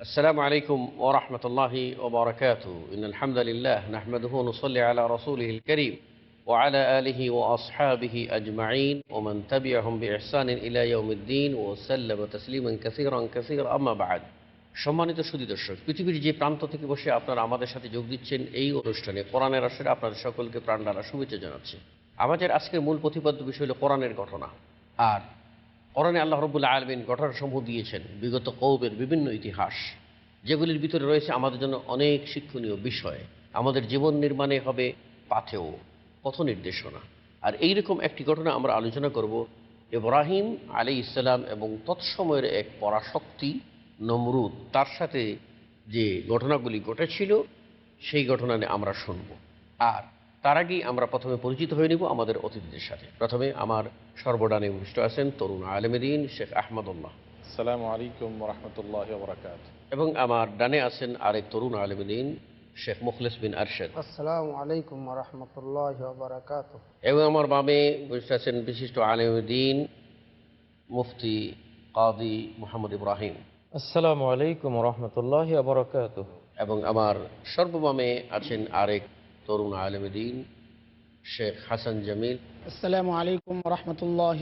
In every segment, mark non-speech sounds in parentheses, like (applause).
السلام عليكم ورحمة الله وبركاته إن الحمد لله نحمده ونصلي على رسوله الكريم وعلى آله وأصحابه أجمعين ومن تبعهم بإحسان إلى يوم الدين وسلم تسليما كثيرا كثيرا أما بعد সম্মানিত সুদী দর্শক পৃথিবীর যে প্রান্ত থেকে বসে আপনারা আমাদের সাথে যোগ দিচ্ছেন এই অনুষ্ঠানে কোরআনের আসরে আপনাদের সকলকে প্রাণ দ্বারা শুভেচ্ছা জানাচ্ছি আমাদের আজকের মূল প্রতিপাদ্য বিষয় হলো কোরআনের ঘটনা আর কোরআনে আল্লাহ রবুল্লা আলমিন ঘটনাসমূহ দিয়েছেন, বিগত কৌবের বিভিন্ন ইতিহাস, যেগুলির ভিতরে রয়েছে আমাদের জন্য অনেক শিক্ষণীয় বিষয়। আমাদের জীবন নির্মাণে হবে পাথেও পথ নির্দেশনা আর এইরকম একটি ঘটনা আমরা আলোচনা করব, ইব্রাহিম আলী ইসলাম এবং তৎসময়ের এক পরাশক্তি নমরুদ, তার সাথে যে ঘটনাগুলি ঘটেছিল, সেই ঘটনা আমরা শুনব। আর তার আগেই আমরা প্রথমে পরিচিত হয়ে নিব আমাদের অতিথিদের সাথে। প্রথমে আমার সর্বডানে উপস্থিত আছেন তরুণ আলমেদিন শেখ আহমদুল্লাহ। আসসালামু আলাইকুম রহমতুল্লাহ বরকাত এবং আমার ডানে আছেন আরেক তরুণ আলমেদিন শেখ মুখলেস বিন আরশেদ। আসসালামু আলাইকুম রহমতুল্লাহ বারাকাত এবং আমার বামে উপস্থিত আছেন বিশিষ্ট আলমদিন মুফতি কাদি মোহাম্মদ ইব্রাহিম। আসসালামু আলাইকুম রহমতুল্লাহ বরকাত এবং আমার সর্ববামে আছেন আরেক তরুণ আলমদিন শেখ হাসান জামিল। আসসালামু আলাইকুম রহমতুল্লাহ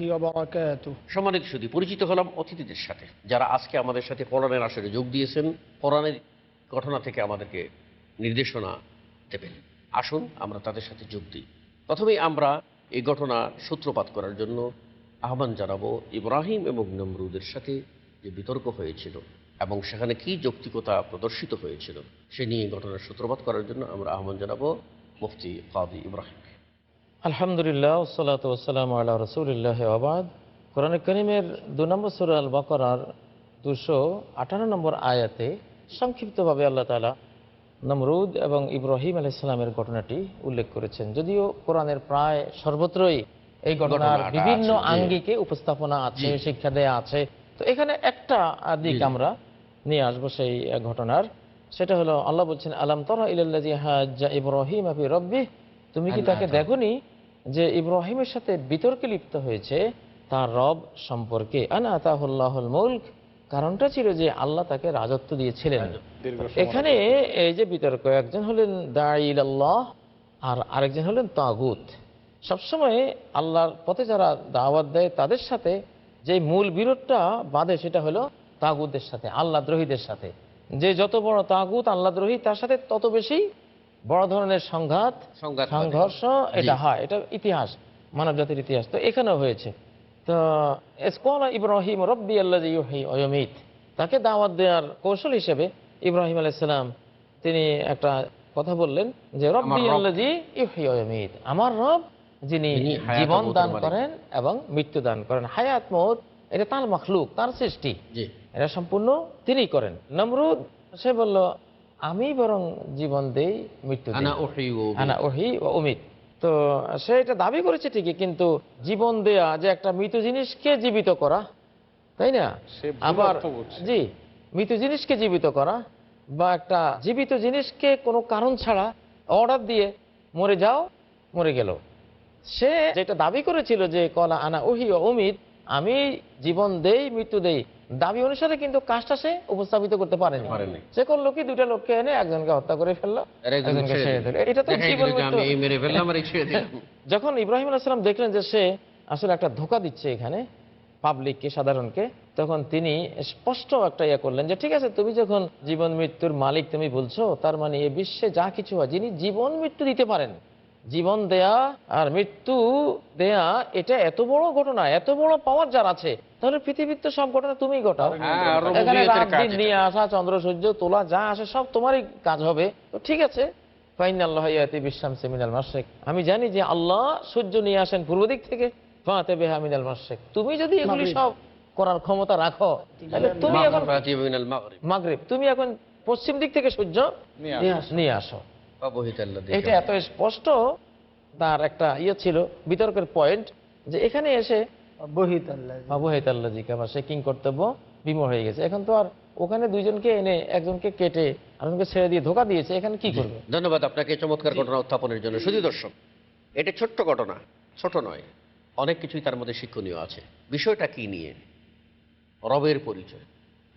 সম্মানিত সুদী পরিচিত হলাম অতিথিদের সাথে যারা আজকে আমাদের সাথে কোরআনের আসরে যোগ দিয়েছেন। কোরআনের ঘটনা থেকে আমাদেরকে নির্দেশনা দেবেন। আসুন আমরা তাদের সাথে যোগ দিই। প্রথমেই আমরা এই ঘটনা সূত্রপাত করার জন্য আহ্বান জানাব ইব্রাহিম এবং নমরুদের সাথে যে বিতর্ক হয়েছিল। এবং সেখানে কি যৌক্তিকতা প্রদর্শিত হয়েছিল সে নিয়ে ঘটনার সূত্রপাত করার জন্য আমরা আহ্বান জানাব মুফতি কাদি ইব্রাহিমকে আলহামদুলিল্লাহ ওসালাত ওসালাম আল্লাহ রসুলিল্লাহ আবাদ কোরআন করিমের দু নম্বর সুর আল বাকরার দুশো আঠারো নম্বর আয়াতে সংক্ষিপ্তভাবে আল্লাহ তালা নমরুদ এবং ইব্রাহিম আলাইসালামের ঘটনাটি উল্লেখ করেছেন। যদিও কোরআনের প্রায় সর্বত্রই এই ঘটনার বিভিন্ন আঙ্গিকে উপস্থাপনা আছে শিক্ষা দেয়া আছে তো এখানে একটা দিক আমরা নিয়ে আসব সেই ঘটনার। সেটা হলো আল্লাহ বলছেন আলাম তরা ইলাল্লাজি হাজ্জা ইব্রাহিম আফি রব্বি? তুমি কি তাকে। দেখনি যে ইব্রাহিমের সাথে বিতর্কে লিপ্ত হয়েছে তার রব সম্পর্কে? আনা মুলক। কারণটা ছিল যে আল্লাহ তাকে রাজত্ব দিয়েছিলেন। এখানে এই যে বিতর্ক একজন হলেন দাইল আল্লাহ আর আরেকজন হলেন তাগুত। সবসময় আল্লাহর পথে যারা দাওয়াত দেয় তাদের সাথে যে মূল বিরোধটা বাঁধে সেটা হলো তাগুদের সাথে আল্লাহ দ্রোহীদের সাথে। যে যত বড় তাগুত আল্লাহ দ্রোহী তার সাথে তত বেশি বড় ধরনের সংঘাত সংঘাত সংঘর্ষ এটা হয়। এটা ইতিহাস মানব জাতির ইতিহাস। তো এখানেও হয়েছে। তো এসকলা ইব্রাহিম রব্বি আল্লাহ অয়মিত তাকে দাওয়াত দেওয়ার কৌশল হিসেবে ইব্রাহিম আলাইসালাম তিনি একটা কথা বললেন যে রব্বি আল্লাহ ইউহি অয়মিত আমার রব যিনি জীবন দান করেন এবং মৃত্যু দান করেন। হায়াত মত এটা তার মখলুক তার সৃষ্টি। এটা সম্পূর্ণ তিনি করেন। নমরুদ সে বলল আমি বরং জীবন দেই মৃত্যু আনা ওহি ও অমিত তো সে এটা দাবি করেছে ঠিকই কিন্তু জীবন দেয়া যে একটা মৃত জিনিসকে জীবিত করা তাই না? আবার জি মৃত জিনিসকে জীবিত করা বা একটা জীবিত জিনিসকে কোনো কারণ ছাড়া অর্ডার দিয়ে মরে যাও মরে গেল। সে যেটা দাবি করেছিল যে কলা আনা ওহি ও অমিত আমি জীবন দেই মৃত্যু দেই। দাবি অনুসারে কিন্তু কাজটা সে উপস্থাপিত করতে পারেনি। সে করল কি? দুটা লোককে এনে একজনকে হত্যা করে ফেলল এটা তো (laughs) যখন ইব্রাহিম আলাইসালাম দেখলেন যে সে আসলে একটা ধোকা দিচ্ছে এখানে পাবলিককে সাধারণকে তখন তিনি স্পষ্ট একটা ইয়ে করলেন যে ঠিক আছে তুমি যখন জীবন মৃত্যুর মালিক তুমি বলছো তার মানে এ বিশ্বে যা কিছু হয় যিনি জীবন মৃত্যু দিতে পারেন জীবন দেয়া আর মৃত্যু দেয়া এটা এত বড় ঘটনা এত বড় পাওয়ার যার আছে। তাহলে পৃথিবীর তো সব ঘটনা তুমি ঘটাও। হ্যাঁ, এখানে রাত দিন নিয়ে আসা চন্দ্র সূর্য তোলা যা আসে সব তোমারই কাজ হবে। তো ঠিক আছে। আমি জানি যে আল্লাহ সূর্য নিয়ে আসেন পূর্ব দিক থেকে ফাতে বেহা মিনাল মাসেক তুমি যদি এগুলি সব করার ক্ষমতা রাখো তাহলে তুমি এখন মাগরিব। তুমি এখন পশ্চিম দিক থেকে সূর্য নিয়ে নিয়ে আসো। এটা এত স্পষ্ট তার একটা ইয়ে ছিল বিতর্কের পয়েন্ট যে এখানে এসে বা সে কিং কর্তব্য বিমর হয়ে গেছে। এখন তো আর ওখানে দুইজনকে এনে একজনকে কেটে আরেকজনকে ছেড়ে দিয়ে ধোকা দিয়েছে এখানে কি করবে? ধন্যবাদ আপনাকে চমৎকার ঘটনা উত্থাপনের জন্য। শুধু দর্শক এটা ছোট্ট ঘটনা ছোট নয় অনেক কিছুই তার মধ্যে শিক্ষণীয় আছে। বিষয়টা কি নিয়ে? রবের পরিচয়।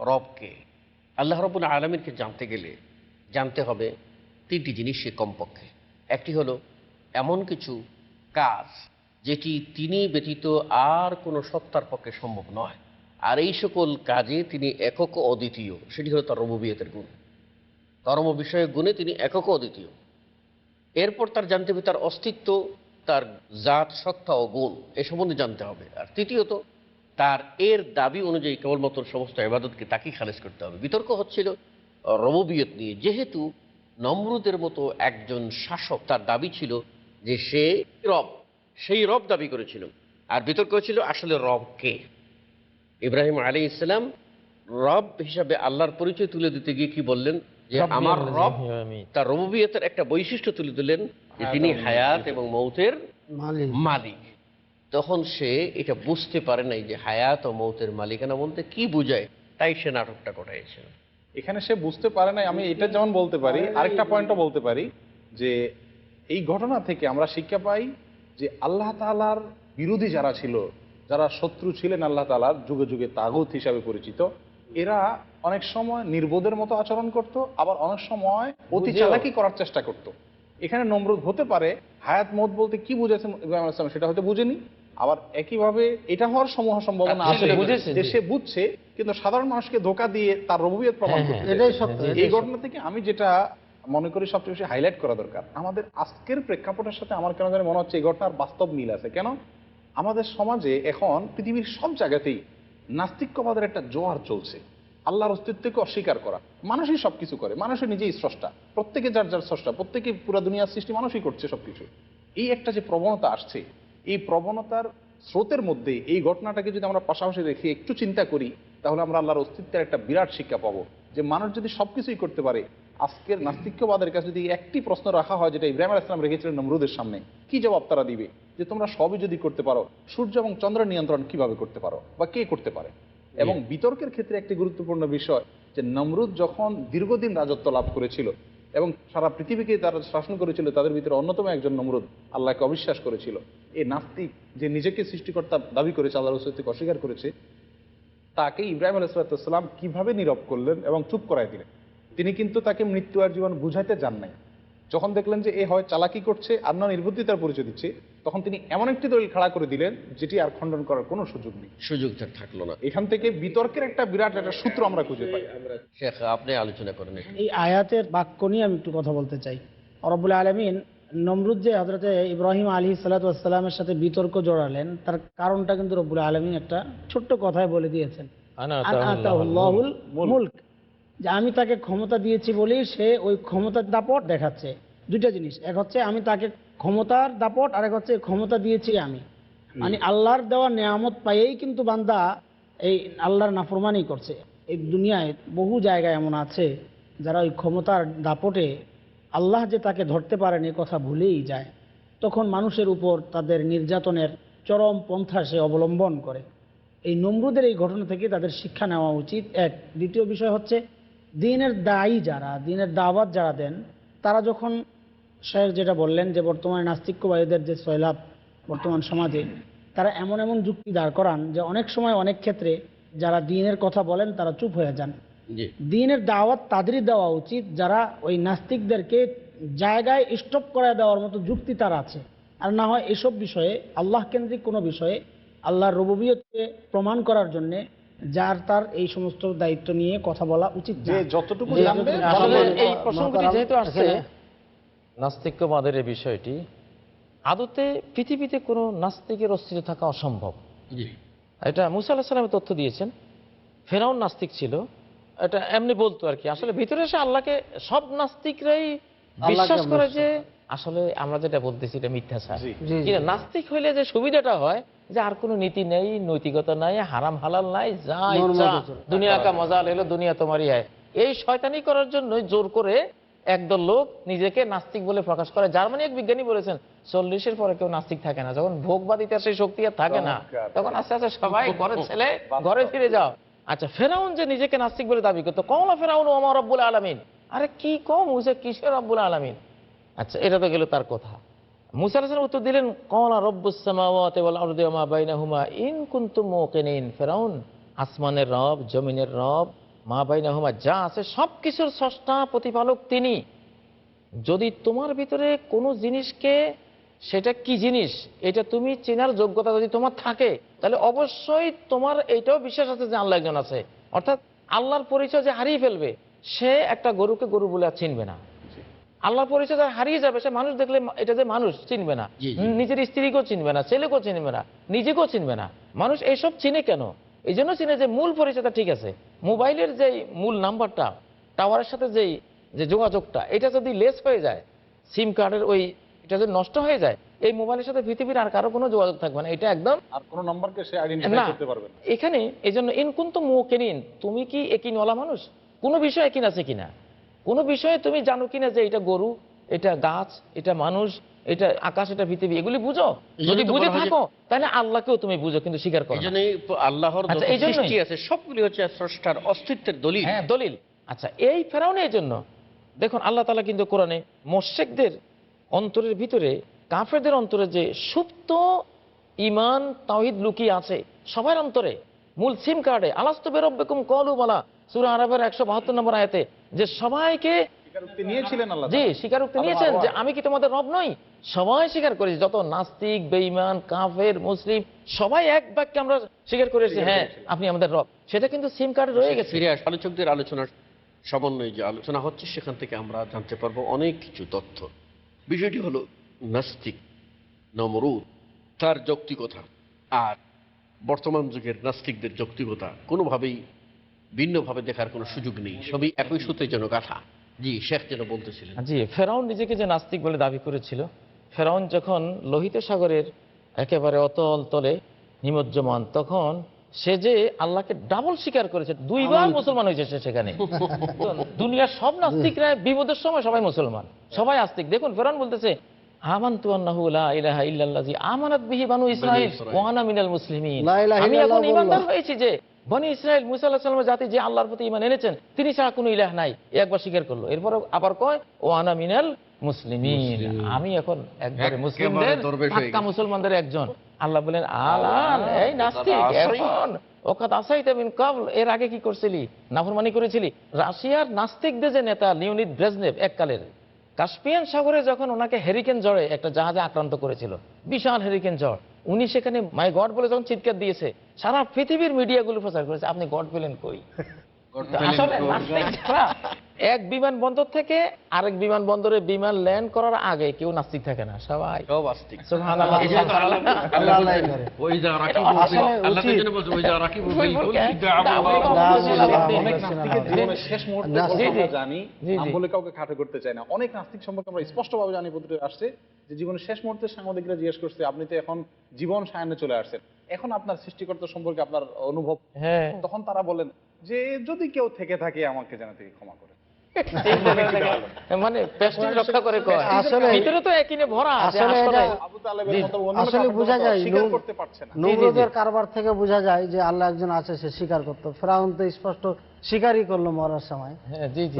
রবকে। আল্লাহ রবুল আলমীরকে জানতে গেলে জানতে হবে তিনটি জিনিস সে কমপক্ষে। একটি হলো, এমন কিছু কাজ যেটি তিনি ব্যতীত আর কোনো সত্তার পক্ষে সম্ভব নয়। আর এই সকল কাজে তিনি একক অদ্বিতীয়, সেটি হলো তার রবুবিয়তের গুণ। ধর্ম বিষয়ক গুণে তিনি একক অদ্বিতীয়। এরপর তার জানতে হবে তার অস্তিত্ব, তার জাত, সত্তা ও গুণ, এ সম্বন্ধে জানতে হবে। আর তৃতীয়ত, তার এর দাবি অনুযায়ী কেবলমাত্র সমস্ত এবাদতকে তাকেই খালেজ করতে হবে। বিতর্ক হচ্ছিল রববিয়ত নিয়ে। যেহেতু নমরুদের মতো একজন শাসক তার দাবি ছিল যে সে রব সেই রব দাবি করেছিল। আর বিতর্ক ছিল আসলে রব কে? ইব্রাহিম আলী ইসলাম রব হিসাবে আল্লাহর পরিচয় তুলে দিতে গিয়ে কি বললেন? যে আমার রব। তার রববিয়তের একটা বৈশিষ্ট্য তুলে দিলেন যে তিনি হায়াত এবং মৌতের মালিক। মালিক। তখন সে এটা বুঝতে পারে নাই যে হায়াত ও মৌতের মালিকানা বলতে কি বোঝায় তাই সে নাটকটা করাইছে এখানে সে বুঝতে পারে নাই আমি এটা যেমন বলতে পারি আরেকটা পয়েন্টও বলতে পারি যে এই ঘটনা থেকে আমরা শিক্ষা পাই যে আল্লাহ তালার বিরোধী যারা ছিল যারা শত্রু ছিলেন আল্লাহ তালার যুগে যুগে তাগুত হিসাবে পরিচিত এরা অনেক সময় নির্বোধের মতো আচরণ করত আবার অনেক সময় অতি চালাকি করার চেষ্টা করত। এখানে নমরুদ হতে পারে হায়াত মত বলতে কি বুঝেছেন ইব্রাহিম আলাইহিস সেটা হয়তো বুঝেনি আবার একইভাবে এটা হওয়ার সমূহ সম্ভাবনা হ্যাঁ, আছে সে বুঝছে কিন্তু সাধারণ মানুষকে ধোকা দিয়ে তার রবুবিয়ত প্রমাণ হ্যাঁ, করতে হ্যাঁ, এটাই সত্য এই ঘটনা থেকে আমি যেটা মনে করি সবচেয়ে বেশি হাইলাইট করা দরকার। আমাদের আজকের প্রেক্ষাপটের সাথে আমার কেন জানি মনে হচ্ছে এই ঘটনার বাস্তব মিল আছে। কেন? আমাদের সমাজে এখন পৃথিবীর সব জায়গাতেই নাস্তিক্যবাদের একটা জোয়ার চলছে। আল্লাহর অস্তিত্বকে অস্বীকার করা। মানুষই সবকিছু করে মানুষই নিজেই স্রষ্টা। প্রত্যেকে যার যার স্রষ্টা প্রত্যেকে পুরো দুনিয়ার সৃষ্টি মানুষই করছে সবকিছু। এই একটা যে প্রবণতা আসছে এই প্রবণতার স্রোতের মধ্যে এই ঘটনাটাকে যদি আমরা পাশাপাশি রেখে একটু চিন্তা করি, তাহলে আমরা আল্লাহর অস্তিত্বের একটা বিরাট শিক্ষা পাবো। যে মানুষ যদি সবকিছুই করতে পারে, আজকের নাস্তিক্যবাদের কাছে যদি একটি প্রশ্ন রাখা হয়, যেটা ইব্রাহিম আলাইহিস সালাম রেখেছিলেন নমরুদের সামনে, কি জবাব তারা দিবে? যে তোমরা সবই যদি করতে পারো, সূর্য এবং চন্দ্র নিয়ন্ত্রণ কীভাবে করতে পারো বা কে করতে পারে? এবং বিতর্কের ক্ষেত্রে একটি গুরুত্বপূর্ণ বিষয়, যে নমরুদ যখন দীর্ঘদিন রাজত্ব লাভ করেছিল এবং সারা পৃথিবীকে তারা শাসন করেছিল, তাদের ভিতরে অন্যতম একজন নমরুদ আল্লাহকে অবিশ্বাস করেছিল। এই নাস্তিক যে নিজেকে সৃষ্টিকর্তা দাবি করেছে আল্লাহ রসৈতিক অস্বীকার করেছে, তাকে ইব্রাহিম আলাইসালাম কীভাবে নীরব করলেন এবং চুপ করাই দিলেন? তিনি কিন্তু তাকে মৃত্যু আর জীবন বুঝাইতে যান নাই। যখন দেখলেন যে এ হয় চালাকি করছে আর না নির্বুদ্ধিতার পরিচয় দিচ্ছে তখন তিনি এমন একটি দলিল খাড়া করে দিলেন যেটি আর খণ্ডন করার কোনো সুযোগ নেই। সুযোগ থাকল না। এখান থেকে বিতর্কের একটা বিরাট একটা সূত্র আমরা খুঁজে পাই। শেখ আপনি আলোচনা করেন এই আয়াতের বাক্য নিয়ে আমি একটু কথা বলতে চাই। রব্বুল আলমিন নমরুদ যে হজরতে ইব্রাহিম আলী সাল্লাতামের সাথে বিতর্ক জড়ালেন তার কারণটা কিন্তু রব্বুল আলমিন একটা ছোট্ট কথায় বলে দিয়েছেন। আনা মুলক। যে আমি তাকে ক্ষমতা দিয়েছি বলেই সে ওই ক্ষমতার দাপট দেখাচ্ছে। দুইটা জিনিস। এক হচ্ছে আমি তাকে ক্ষমতার দাপট আর এক হচ্ছে ক্ষমতা দিয়েছি আমি। মানে আল্লাহর দেওয়া নিয়ামত পাইয়েই কিন্তু বান্দা এই আল্লাহর নাফরমানি করছে। এই দুনিয়ায় বহু জায়গায় এমন আছে যারা ওই ক্ষমতার দাপটে আল্লাহ যে তাকে ধরতে পারেন এ কথা ভুলেই যায়। তখন মানুষের উপর তাদের নির্যাতনের চরম পন্থা সে অবলম্বন করে। এই নমরুদের এই ঘটনা থেকে তাদের শিক্ষা নেওয়া উচিত। এক দ্বিতীয় বিষয় হচ্ছে দিনের দায়ী যারা দিনের দাওয়াত যারা দেন তারা যখন শেখ যেটা বললেন যে বর্তমানে নাস্তিক্যবাদীদের যে সয়লাভ বর্তমান সমাজে তারা এমন এমন যুক্তি দাঁড় করান যে অনেক সময় অনেক ক্ষেত্রে যারা দিনের কথা বলেন তারা চুপ হয়ে যান। দিনের দাওয়াত তাদেরই দেওয়া উচিত যারা ওই নাস্তিকদেরকে জায়গায় স্টপ করে দেওয়ার মতো যুক্তি তার আছে। আর না হয় এসব বিষয়ে আল্লাহ কেন্দ্রিক কোনো বিষয়ে আল্লাহর রববিয়তকে প্রমাণ করার জন্য যার তার এই সমস্ত দায়িত্ব নিয়ে কথা বলা উচিত যে যতটুকু জানবে এই প্রসঙ্গটি যেহেতু আসছে নাস্তিক্যবাদের এই বিষয়টি আদতে পৃথিবীতে কোনো নাস্তিকের অস্তিত্ব থাকা অসম্ভব। এটা মুসা আল্লাহ সাল্লামের তথ্য দিয়েছেন ফেরাউন নাস্তিক ছিল এটা এমনি বলতো আর কি। আসলে ভিতরে এসে আল্লাহকে সব নাস্তিকরাই বিশ্বাস করে যে আসলে আমরা যেটা বলতেছি এটা মিথ্যাচার জি। কিন্তু নাস্তিক হইলে যে সুবিধাটা হয় যে আর কোনো নীতি নেই নৈতিকতা নাই হারাম হালাল নাই যা ইচ্ছা। দুনিয়া কা মজা লেলো দুনিয়া তোমারই হয় এই শয়তানি করার জন্য জোর করে একদল লোক নিজেকে নাস্তিক বলে প্রকাশ করে। জার্মানি এক বিজ্ঞানী বলেছেন চল্লিশের পরে কেউ নাস্তিক থাকে না। যখন ভোগবাদিতার সেই শক্তি আর থাকে না। তখন আস্তে আস্তে সবাই ঘরের ছেলে ঘরে ফিরে যাও। আচ্ছা ফেরাউন যে নিজেকে নাস্তিক বলে দাবি করতো কমলা ফেরাউন ওমা রব্বুল আলমিন? আরে কি কম হয়েছে কিসের রব্বুল আলমিন? আচ্ছা এটা তো গেল তার কথা। মুসা আলাইহিস সালাম উত্তর দিলেন ফেরাউন, আসমানের রব, জমিনের রব, মা বাইনা হুমা যা আছে সব কিছুর স্রষ্টা, প্রতিপালক তিনি। যদি তোমার ভিতরে কোনো জিনিসকে, সেটা কি জিনিস? এটা তুমি চেনার যোগ্যতা যদি তোমার থাকে, তাহলে অবশ্যই তোমার এইটাও বিশ্বাস আছে যে আল্লাহ একজন আছে। অর্থাৎ আল্লাহর পরিচয় যে হারিয়ে ফেলবে, সে একটা গরুকে গরু বলে চিনবে না। আল্লাহর পরিচয় হারিয়ে যাবে সে মানুষ দেখলে এটা যে মানুষ চিনবে না। নিজের স্ত্রীকেও চিনবে না ছেলেকেও চিনবে না নিজেকেও চিনবে না। মানুষ এইসব চিনে কেন? এই জন্য চিনে যে মূল পরিচয়টা ঠিক আছে। মোবাইলের যে মূল নাম্বারটা টাওয়ারের সাথে যেই যে যোগাযোগটা এটা যদি লেস হয়ে যায় সিম কার্ডের ওই এটা যদি নষ্ট হয়ে যায় এই মোবাইলের সাথে পৃথিবীর আর কারও কোনো যোগাযোগ থাকবে না। এটা একদম আর কোনো নাম্বারকে সে আইডেন্টিফাই না। করতে পারবে না। এখানে এই জন্য ইনকুন তো মুকেনিন তুমি কি একিনওয়ালা মানুষ? কোনো বিষয় একিন আছে কিনা? কোনো বিষয়ে তুমি জানো কিনা যে এটা গরু এটা গাছ এটা মানুষ এটা আকাশ এটা পৃথিবী এগুলি বুঝো? যদি বুঝে থাকো তাহলে আল্লাহকেও তুমি বুঝো কিন্তু স্বীকার করো আল্লাহর আচ্ছা। সৃষ্টি আছে সবগুলি হচ্ছে স্রষ্টার অস্তিত্বের দলিল। হ্যাঁ দলিল। আচ্ছা এই ফেরাউনে এই জন্য দেখুন আল্লাহ তালা কিন্তু কোরআনে মোশেকদের অন্তরের ভিতরে কাফেরদের অন্তরে যে সুপ্ত ইমান তাহিদ লুকিয়ে আছে সবার অন্তরে। মূল সিম কার্ডে আলাস্ত বেরব্বেকুম কলু বলা সুরা আরবের একশো বাহাত্তর নম্বর আয়াতে যে সবাইকে স্বীকারোক্তি জি স্বীকারোক্তি নিয়েছেন যে আমি কি তোমাদের রব নই? সবাই স্বীকার করেছি যত নাস্তিক বেঈমান কাফের মুসলিম সবাই এক বাক্যে আমরা স্বীকার করেছি হ্যাঁ আপনি আমাদের রব। সেটা কিন্তু সিম কার্ডে রয়ে গেছে। ফিরে আস আলোচকদের আলোচনার সমন্বয়ে যে আলোচনা হচ্ছে সেখান থেকে আমরা জানতে পারব অনেক কিছু তথ্য। বিষয়টি হলো নাস্তিক নমরুদ তার যৌক্তিকতা আর বর্তমান যুগের নাস্তিকদের যৌক্তিকতা কোনোভাবেই ভিন্নভাবে দেখার কোনো সুযোগ নেই। সবই একই সূত্রে যেন গাথা। জি শেখ যেন বলতেছিলেন। জি ফেরাউন নিজেকে যে নাস্তিক বলে দাবি করেছিল ফেরাউন যখন লোহিত সাগরের একেবারে অতল তলে নিমজ্জমান তখন সে যে আল্লাহকে ডাবল স্বীকার করেছে দুইবার মুসলমান হয়েছে সে সেখানে। দুনিয়ার সব নাস্তিকরা বিপদের সময় সবাই মুসলমান সবাই আস্তিক। দেখুন ফেরাউন বলতেছে আমানতু আন্নাহু লা ইলাহা ইল্লাল্লাযী আমানাত বিহি বানু ইসরাঈল ইসরাঈল। ওয়া আনা মিনাল মুসলিমিন। আমি এখন বলল। হয়েছি যে বনি ইসরায়েল মুসা আল্লাহ জাতি যে আল্লাহর প্রতি ইমান এনেছেন তিনি ছাড়া কোনো ইলাহ নাই। একবার স্বীকার করল। এরপর আবার কয় ও আনা মিনাল মুসলিমিন। আমি এখন একবারে একেবারে মুসলিমদের পাক্কা মুসলমানদের একজন। আল্লাহ বলেন আলান এই নাস্তিক আসাই। এখন ওকাত আসাইতে মিন কাবল এর আগে কি করছিলি? নাফরমানি করেছিলি? রাশিয়ার নাস্তিকদের যে নেতা লিওনিদ ব্রেজনেভ এককালের। কাস্পিয়ান সাগরে যখন ওনাকে হেরিকেন জ্বরে একটা জাহাজে আক্রান্ত করেছিল, বিশাল হেরিকেন জ্বর। উনি সেখানে মাই গড বলে যখন চিৎকার দিয়েছে, সারা পৃথিবীর মিডিয়াগুলো প্রচার করেছে, আপনি গড পেলেন কই? (laughs) এক বিমানবন্দর থেকে আরেক বিমানবন্দরে বিমান ল্যান্ড করার আগে কেউ নাস্তিক থাকে না সবাই। জানি বলে কাউকে খাটো করতে চাই না। অনেক নাস্তিক সম্পর্কে আমরা স্পষ্টভাবে জানি পত্রিকা আসছে যে জীবনের শেষ মুহূর্তে সাংবাদিকরা জিজ্ঞেস করছে আপনি তো এখন জীবন সায়নে চলে আসছেন। এখন আপনার সৃষ্টিকর্তা সম্পর্কে আপনার অনুভব হ্যাঁ। তখন তারা বলেন যে যদি কেউ থেকে থাকে আমাকে যেন তিনি ক্ষমা করে। মানে রক্ষা করে কয়। আসলে- ভিতরে তো একিনে ভরা আসলে আসলে আবু তালেবের মতো আসলে বোঝা যায় স্বীকার করতে পারছে না। নমরুদের কারবার থেকে বোঝা যায় যে আল্লাহ একজন আছে সে স্বীকার করতো। ফেরাউন তো স্পষ্ট স্বীকারই করল মরার সময়। হ্যাঁ জি জি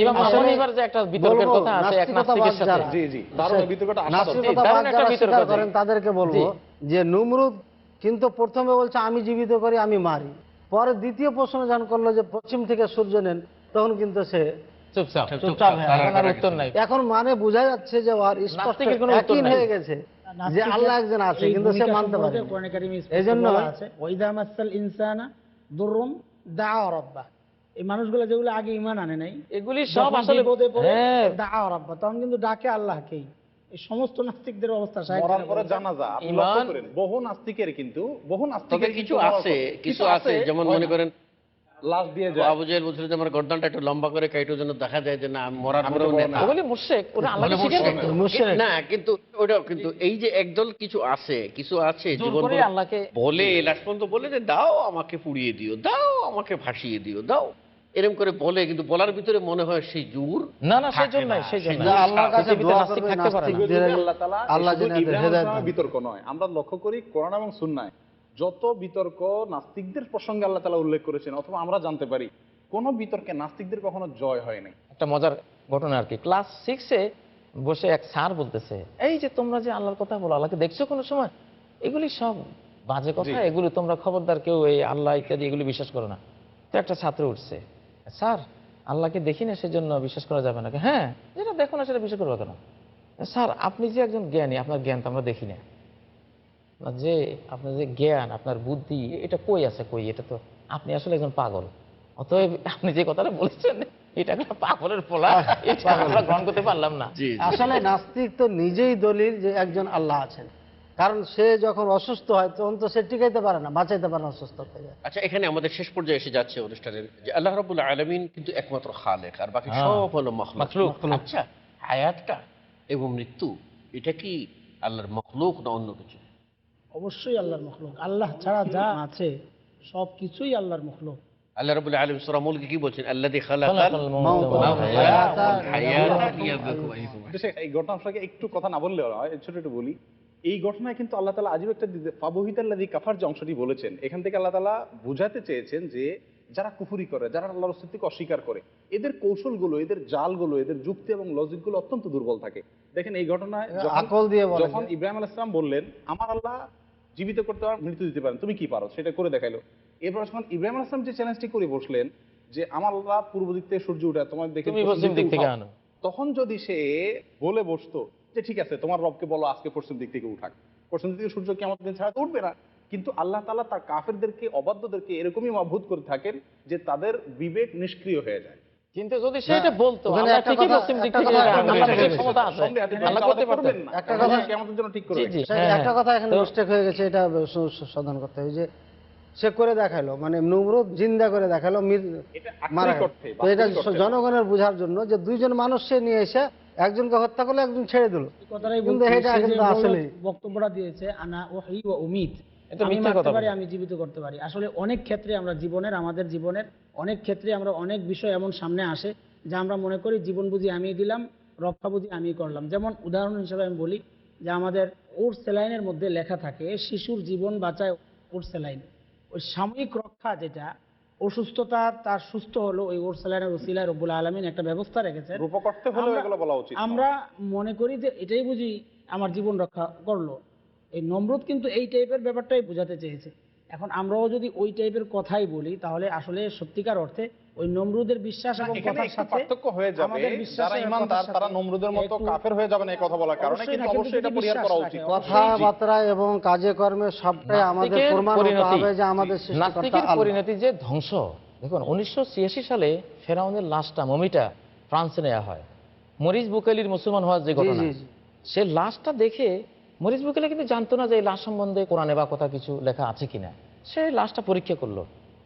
ইমাম আসলে আবু যে একটা বিতর্কের কথা আছে এক নাস্তিকের সাথে। জি জি দারুণ বিতর্কটা আসা দারুণ একটা বিতর্ক করেন তাদেরকে বলব যে নমরুদ কিন্তু প্রথমে বলছে আমি জীবিত করি আমি মারি। পরে দ্বিতীয় প্রশ্ন যখন করল যে পশ্চিম থেকে সূর্য নেন তখন কিন্তু সে চুপচাপ। চুপচাপ তার এখন মানে বোঝা যাচ্ছে যে ওর স্পষ্ট নাস্তিকের কোনো উত্তর একই নাই। হয়ে গেছে যে আল্লাহ একজন আছে কিন্তু সে মানতে পারে এই জন্য আছে ইনসানা দুরুন দা রব্বা। এই মানুষগুলো যেগুলো আগে ইমান আনে নাই এগুলি সব আসলে হ্যাঁ। দা রব্বা তখন কিন্তু ডাকে আল্লাহকেই। এই সমস্ত নাস্তিকদের অবস্থা জানাজা বহু নাস্তিকের কিন্তু বহু নাস্তিকের কিছু আছে কিছু আছে যেমন মনে করেন লাশ দিয়ে যায় আবু জাহেল বলছিল যে আমার গর্দানটা একটু লম্বা করে কাইটো যেন দেখা যায় যে না আমি মরার পরেও বড় নেতা না। ওগুলি মুর্শেক ওরা আল্লাহকে স্বীকার মুশরিক। করতো মুশরিক। না কিন্তু ওটা কিন্তু এই যে একদল কিছু আছে কিছু আছে জীবন আল্লাহকে বলে লাস্ট পর্যন্ত বলে যে দাও আমাকে পুড়িয়ে দিও দাও আমাকে ভাসিয়ে দিও দাও এরকম করে বলে কিন্তু বলার ভিতরে মনে হয় সেই জোর। না না সেই জন্য সেই জন্য আল্লাহর কাছে দোয়া নাস্তিক থাকতে পারে আল্লাহ তাআলা আল্লাহ আলাইহিস বিতর্ক নয়। আমরা লক্ষ্য করি কোরআন এবং সুন্নায় যত বিতর্ক নাস্তিকদের প্রসঙ্গে আল্লাহ তাআলা উল্লেখ করেছেন অথবা আমরা জানতে পারি কোন বিতর্কে নাস্তিকদের কখনো জয় হয় নাই। একটা মজার ঘটনা আর কি। ক্লাস সিক্সে বসে এক স্যার বলতেছে এই যে তোমরা যে আল্লাহর কথা বলো আল্লাহকে দেখছ কোনো সময়? এগুলি সব বাজে কথা। এগুলি তোমরা খবরদার কেউ এই আল্লাহ ইত্যাদি এগুলি বিশ্বাস করো না। তো একটা ছাত্র উঠছে স্যার আল্লাহকে দেখি না সেজন্য বিশ্বাস করা যাবে না। হ্যাঁ যেটা দেখো না সেটা বিশ্বাস করব কেন? স্যার আপনি যে একজন জ্ঞানী আপনার জ্ঞান তো আমরা দেখি না। যে আপনার যে জ্ঞান আপনার বুদ্ধি এটা কই আছে কই? এটা তো আপনি আসলে একজন পাগল। অতএব আপনি যে কথাটা বলেছেন এটা একটা পাগলের পোলা এটা আমরা গ্রহণ করতে পারলাম না। আসলে নাস্তিক তো নিজেই দলিল যে একজন আল্লাহ আছেন। কারণ সে যখন অসুস্থ হয় তখন তো সে টিকাইতে পারে না বাঁচাইতে পারে না অসুস্থ থেকে আচ্ছা এখানে আমাদের শেষ পর্যায়ে এসে যাচ্ছে অনুষ্ঠানের যে আল্লাহ রাবুল আলমিন কিন্তু একমাত্র খালেক আর বাকি হ্যাঁ। সব হলো মখলুক। আচ্ছা হায়াতটা এবং মৃত্যু এটা কি আল্লাহর মখলুক না অন্য কিছু? অবশ্যই আল্লাহর মখলুক। আল্লাহ ছাড়া যা আছে সব কিছুই আল্লাহর মখলুক। আল্লাহ রাবুল আলম সুরা মুলকে কি বলছেন? আল্লাহ এই ঘটনা একটু কথা না বললে হয় ছোট একটু বলি। এই ঘটনায় কিন্তু আল্লাহ তালা আজীব একটা ফাবহিতাল্লাদি কাফার যে অংশটি বলেছেন এখান থেকে আল্লাহ তালা বোঝাতে চেয়েছেন যে যারা কুফুরি করে যারা আল্লাহর অস্তিত্বকে অস্বীকার করে এদের কৌশলগুলো এদের জালগুলো এদের যুক্তি এবং লজিকগুলো অত্যন্ত দুর্বল থাকে। দেখেন এই ঘটনায় আকল দিয়ে যখন ইব্রাহিম আল ইসলাম বললেন আমার আল্লাহ জীবিত করতে পারেন মৃত্যু দিতে পারেন তুমি কি পারো? সেটা করে দেখাইলো। এরপর যখন ইব্রাহিম আল ইসলাম যে চ্যালেঞ্জটি করে বসলেন যে আমার আল্লাহ পূর্ব দিক থেকে সূর্য উঠে তোমার দেখে তখন যদি সে বলে বসতো যে ঠিক আছে তোমার রবকে বলো আজকে পশ্চিম দিক থেকে উঠাক। পশ্চিম দিক থেকে সূর্য কি আমাদের দিন ছাড়া উঠবে না। কিন্তু আল্লাহ তালা তার কাফেরদেরকে অবাধ্যদেরকে এরকমই মাভূত করে থাকেন যে তাদের বিবেক নিষ্ক্রিয় হয়ে যায়। কিন্তু যদি সেটা বলতো একটা কথা- জন্য ঠিক করে একটা। কথা এখানে মিস্টেক হয়ে গেছে এটা করতে হবে। যে সে করে দেখাল মানে নমরুদ জিন্দা করে দেখাল মির- এটা জনগণের বোঝার জন্য যে দুইজন মানুষ সে নিয়ে এসে একজনকে হত্যা করলে একজন ছেড়ে দিল। কিন্তু এটা কিন্তু বলল, বক্তব্যটা দিয়েছে আনা ওহি ও উমিদ। আমি মারতে পারি আমি জীবিত করতে পারি। আসলে অনেক ক্ষেত্রে আমরা জীবনের আমাদের জীবনের অনেক ক্ষেত্রে আমরা অনেক বিষয় এমন সামনে আসে যা আমরা মনে করি জীবন বুঝি আমি দিলাম রক্ষা বুঝি আমি করলাম। যেমন উদাহরণ হিসেবে আমি বলি যে আমাদের ওর সেলাইনের মধ্যে লেখা থাকে শিশুর জীবন বাঁচায় ওর সেলাইন ওই সাময়িক রক্ষা যেটা অসুস্থতা তার সুস্থ হলো ওই ওর ওসিলায় রব্বুল আলমিন একটা ব্যবস্থা রেখেছে রূপক অর্থে হলেও আমরা- এগুলো বলা উচিত আমরা মনে করি যে এটাই বুঝি আমার জীবন রক্ষা করল। এই নম্রত কিন্তু এই টাইপের ব্যাপারটাই বোঝাতে চেয়েছে। এখন আমরাও যদি ওই টাইপের কথাই বলি তাহলে আসলে সত্যিকার অর্থে ওই নমরুদের বিশ্বাস এবং কথার সাথে পার্থক্য হয়ে যাবে। যারা কথার ইমানদার তারা নমরুদের মতো কাফের হয়ে যাবে না এই কথা বলার কারণে কিন্তু অবশ্যই এটা পরিহার করা উচিত। কথাবার্তা এবং কাজে কর্মে সবটাই আমাদের প্রমাণ হতে হবে যে আমাদের নাস্তিকের পরিণতি যে ধ্বংস। দেখুন উনিশশো সালে ফেরাউনের লাশটা মমিটা ফ্রান্সে নেওয়া হয়। মরিস বুকালির মুসলমান হওয়ার যে ঘটনা। সে লাশটা দেখে মরিস বুকালি কিন্তু জানতো না যে এই লাশ সম্বন্ধে কোরআনে বা কথা কিছু লেখা আছে কিনা। সে লাশটা পরীক্ষা করল।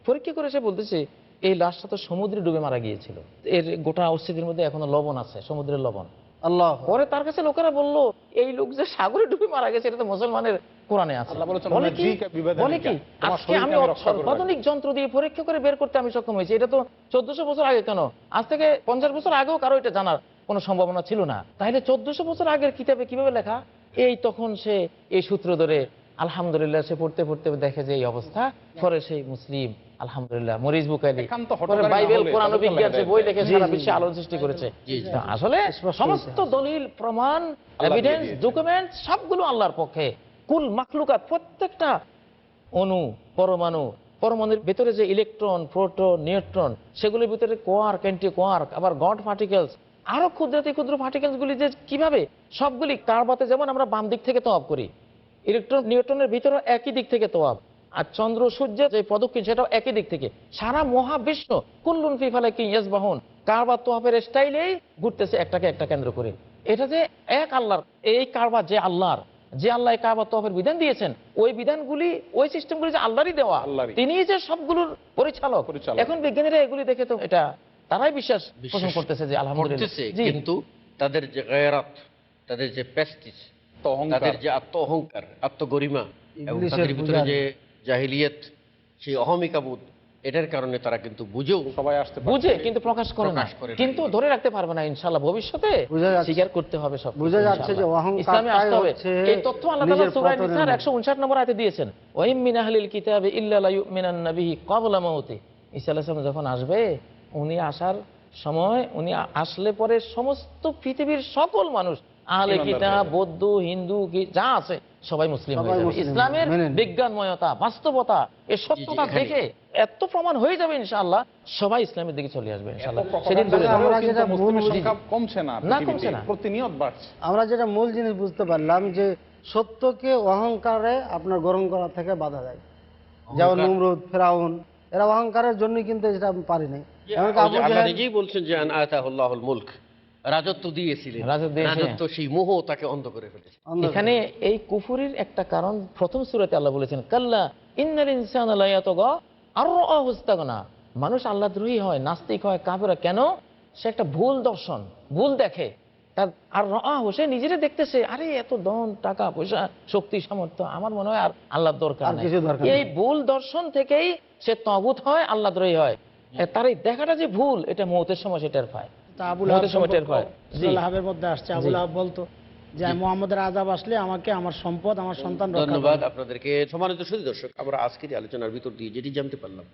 পরীক্ষা করে সে বলতেছে এই লাশটা তো সমুদ্রে ডুবে মারা গিয়েছিল। এর গোটা অস্থিতির মধ্যে এখনও লবণ আছে সমুদ্রের লবণ। আল্লাহ। পরে তার কাছে লোকেরা বলল এই লোক যে সাগরে ডুবে মারা গেছে এটা তো মুসলমানের কোরআনে আছে। বলে কি আজকে আমি। অত্যাধুনিক যন্ত্র দিয়ে পরীক্ষা করে বের করতে আমি সক্ষম হয়েছি। এটা তো চোদ্দশো বছর আগে কেন? আজ থেকে পঞ্চাশ বছর আগেও কারও এটা জানার কোনো সম্ভাবনা ছিল না। তাহলে চোদ্দশো বছর আগের কিতাবে কীভাবে লেখা? এই তখন সে এই সূত্র ধরে আলহামদুলিল্লাহ সে পড়তে পড়তে দেখে যে এই অবস্থা। পরে সেই মুসলিম আলহামদুলিল্লাহ মরিজ না বাইবেল কোরআন বিজ্ঞান বই লিখে সারা বিশ্বে আলোড়ন সৃষ্টি করেছে। আসলে সমস্ত দলিল প্রমাণ এভিডেন্স ডকুমেন্ট সবগুলো আল্লাহর পক্ষে। কুল মাখলুকাত প্রত্যেকটা অণু পরমাণু পরমাণুর ভেতরে যে ইলেকট্রন প্রোটন নিউট্রন সেগুলোর ভিতরে কোয়ার্ক অ্যান্টি কোয়ার্ক আবার গড পার্টিকেলস আরও ক্ষুদ্রাতি ক্ষুদ্র পার্টিকেলস গুলি যে কীভাবে সবগুলি কারবাতে যেমন আমরা বাম দিক থেকে তওয়াব করি ইলেকট্রন নিউট্রনের ভিতরে একই দিক থেকে তোয়াব আর চন্দ্র সূর্যের যে প্রদক্ষিণ সেটাও একই দিক থেকে। সারা মহাবিশ্ব কুল্লুন ফিফালে কি ইয়েস বাহন কারবা তোয়াবের স্টাইলেই ঘুরতেছে একটাকে একটা কেন্দ্র করে। এটা যে এক আল্লাহর এই কারবা যে আল্লাহর যে আল্লাহ এই কারবা বিধান দিয়েছেন ওই বিধানগুলি ওই সিস্টেমগুলি যে আল্লাহরই দেওয়া আল্লাহরই। তিনিই যে সবগুলোর পরিচালক। এখন বিজ্ঞানীরা এগুলি দেখে তো এটা তারাই বিশ্বাস পোষণ করতেছে যে আলহামদুলিল্লাহ। করতেছে জি। কিন্তু তাদের যে গায়রাত তাদের যে প্যাস্টিস তাদের যে আত্ম অহংকার আত্মগরিমা এবং তাদের ভিতরে যে জাহিলিয়ত সেই অহমিকা বোধ এটার কারণে তারা কিন্তু বুঝেও সবাই আসতে বুঝে কিন্তু প্রকাশ করে না। প্রকাশ করে না। কিন্তু ধরে রাখতে পারবে না ইনশাল্লাহ ভবিষ্যতে স্বীকার করতে হবে সব বোঝা যাচ্ছে যে ইসলামে আসতে হবে। এই তথ্য আল্লাহ তাআলা সূরা নিসার মূল। 159 নম্বর আয়াতে দিয়েছেন। ওয়াইম মিন আহলিল কিতাবি ইল্লা লা ইউমিনান নাবিহি ক্বাবলা মাউতি। ঈসা আলাইহিস সালাম যখন আসবে উনি আসার সময় উনি আসলে পরে সমস্ত পৃথিবীর সকল মানুষ আহলে কিতাব বৌদ্ধ হিন্দু কি- যা আছে সবাই মুসলিম হয়ে যাবে। ইসলামের। বিজ্ঞানময়তা বাস্তবতা এই সত্যতা দেখে এত প্রমাণ হয়ে যাবে ইনশাআল্লাহ সবাই ইসলামের দিকে চলে আসবে ইনশাআল্লাহ। সেদিন আমরা যেটা মূল- কমছে না না, কমছে না। প্রতিনিয়ত বাড়ছে। আমরা যেটা মূল জিনিস বুঝতে পারলাম যে সত্যকে অহংকারে আপনার গ্রহণ করা থেকে বাধা দেয়। যেমন নুমরুদ ফেরাউন এরা অহংকারের জন্যই কিন্তু এটা পারি নাই এমনকি আবু আল্লাহ বলছেন যে আন আতাহুল্লাহুল মুলক রাজত্ব দিয়েছিলেন। রাজত্ব সেই মোহ তাকে অন্ধ করে ফেলেছে। এখানে এই কুফুরির একটা কারণ প্রথম সুরাতে আল্লাহ বলেছেন কাল্লা ইন্নাল ইনসান আর হুস্তাগনা মানুষ আল্লাহ দ্রোহী হয় নাস্তিক হয় কাফেরা কেন? সে একটা ভুল দর্শন ভুল দেখে। তার আর রাহ সে নিজেরে দেখতেছে আরে এত ধন টাকা পয়সা শক্তি সামর্থ্য আমার মনে হয় আর আল্লাহর দরকার এই ভুল দর্শন থেকেই সে তগুত হয় আল্লাহ দ্রোহী হয়। তার এই দেখাটা যে ভুল এটা মৌতের সময় সেটার পায়। তা আবুল মৌতের সময় টের পায়। জি। আহাবের মধ্যে আসছে। আবুল আহাব বলতো যে মোহাম্মদের আজাব আসলে আমাকে আমার সম্পদ আমার সন্তান ধন্যবাদ আপনাদেরকে। সম্মানিত সুদী দর্শক আমরা আজকের আলোচনার ভিতর দিয়ে যেটি জানতে পারলাম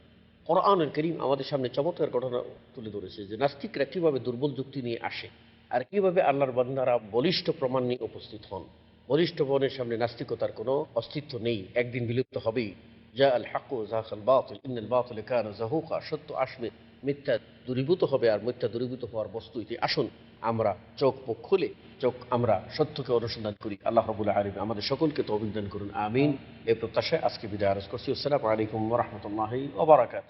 কোরআনুল করিম আমাদের সামনে চমৎকার ঘটনা তুলে ধরেছে যে নাস্তিকরা কীভাবে দুর্বল যুক্তি নিয়ে আসে আর কীভাবে আল্লাহর বান্দারা বলিষ্ঠ প্রমাণ নিয়ে উপস্থিত হন। বলিষ্ঠ প্রমাণের সামনে নাস্তিকতার কোনো অস্তিত্ব নেই। একদিন বিলুপ্ত হবেই। যা আল হাকু জাহাল বাতিল ইন্নাল বাতিল কান জাহুকা সত্য আসবে মিথ্যা দূরীভূত হবে আর মিথ্যা দূরীভূত হওয়ার বস্তু এটি। আসুন, আমরা চোখ মুখ খুলে, চোখ আমরা সত্যকে অনুসন্ধান করি। আল্লাহ রবুল আলম আমাদের সকলকে তো অভিনন্দন করুন। আমিন। এ প্রত্যাশায় আজকে বিদায় আরজ করছি। আসসালামু আলাইকুম রহমতুল্লাহ ওবরাকাত